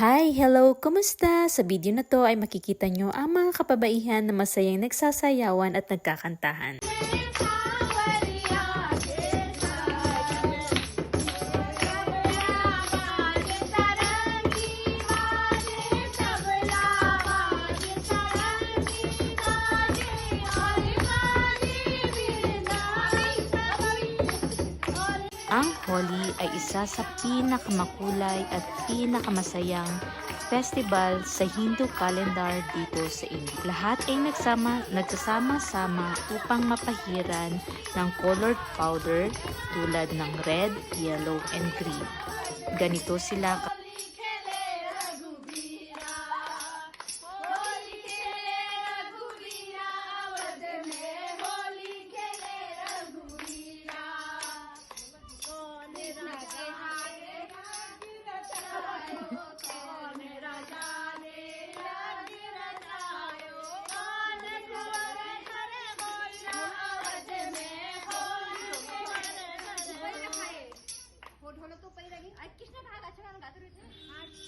Hi! Hello! Kumusta? Sa video na to ay makikita nyo ang mga kapabaihan na masayang nagsasayawan at nagkakantahan. Ang Holi ay isa sa pinakamakulay at pinakamasayang festival sa Hindu calendar dito sa India. Lahat ay nagsama, nagsasama-sama upang mapahiran ng colored powder tulad ng red, yellow, and green. Ganito sila Krishna